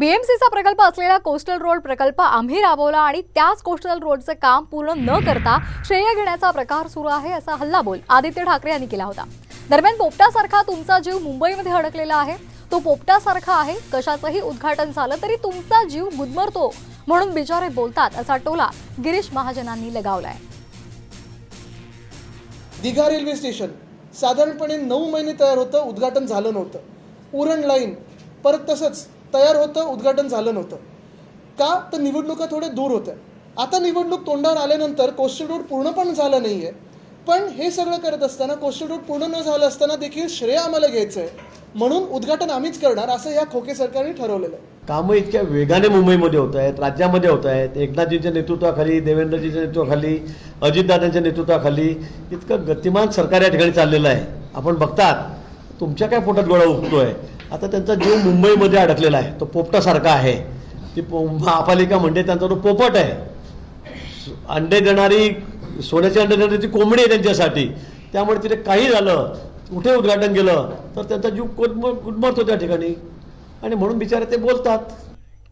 बीएमसीचा प्रकल्प असलेला coastal road प्रकल्प आम्ही राबवला आणि त्याच कोस्टल रोडचं काम पूर्ण न करता श्रेय घेण्याचा प्रकार सुरू आहे असा हल्लाबोल आदित्य ठाकरे यांनी केला होता. दरम्यान पोपटासारखा तुमचा जीव मुंबईमध्ये अडकलेला आहे. तो पोपटासारखा आहे कशाचंही उद्घाटन झालं तरी तुमचा जीव गुदमरतो म्हणून बिचारे बोलतात असा टोला गिरीश महाजनांनी लगावलाय. दिघा रेल्वे स्टेशन साधारणपणे नऊ महिने तयार होतं उद्घाटन झालं नव्हतं. उरण लाईन परत तसंच तयार होतं उद्घाटन झालं नव्हतं. का? तर निवडणुका थोड्या दूर होत्या. आता निवडणूक तोंडावर आल्यानंतर कोस्टल रोड पूर्ण पण झालं नाही आहे पण हे सगळं करत असताना कोस्टल रोड पूर्ण न झालं असताना देखील श्रेय आम्हाला घ्यायचं आहे म्हणून उद्घाटन आम्हीच करणार असं या खोके सरकारने ठरवलेलं आहे. कामं इतक्या वेगाने मुंबईमध्ये होत आहेत राज्यामध्ये होत आहेत. एकनाथजींच्या नेतृत्वाखाली देवेंद्रजीच्या नेतृत्वाखाली अजितदादांच्या नेतृत्वाखाली इतकं गतिमान सरकार या ठिकाणी चाललेलं आहे. आपण बघतात तुमच्या काय पोटात गोळा उठतोय? आता त्यांचा जीव मुंबईमध्ये अडकलेला आहे. तो पोपटासारखा आहे. ती पो महापालिका म्हणजे त्यांचा तो पोपट आहे. अंडे देणारी सोन्याचे अंडे देणारी ती कोंबडी आहे त्यांच्यासाठी त्यामुळे तिथे काही झालं कुठे उद्घाटन केलं तर त्यांचा जीव गुदमर त्या ठिकाणी. आणि म्हणून बिचारे ते बोलतात.